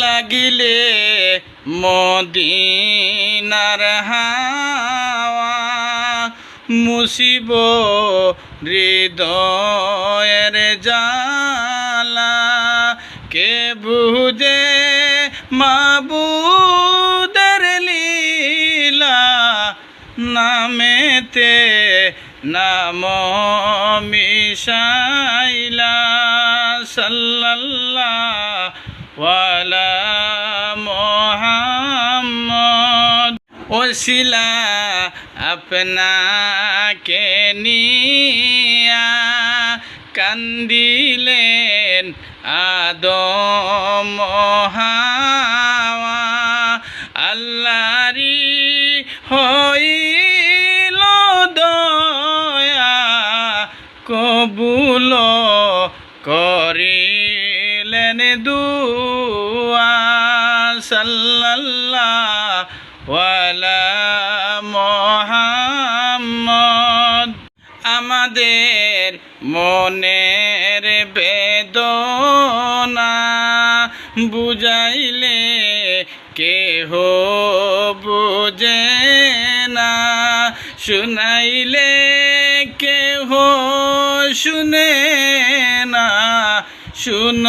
লাগিলে মদিনার হাওয়া মুসিব হৃদয়ের জালা কে বুঝে লীলা নামেতে নাম মিশাইলা। সাল্লাল্লাহ ওয়ালা মোহাম্মদ ওসিলা আপনাকে নিয়া কান্দিলেন আদম হাওয়া। হইল দয়া কবুল করিলেন দুয়া সাল্লাল্লাহ আমাদের মনের বেদনা বুঝাইলে কেহ বুঝে না। শুনাইলে কেহ শুনে শুন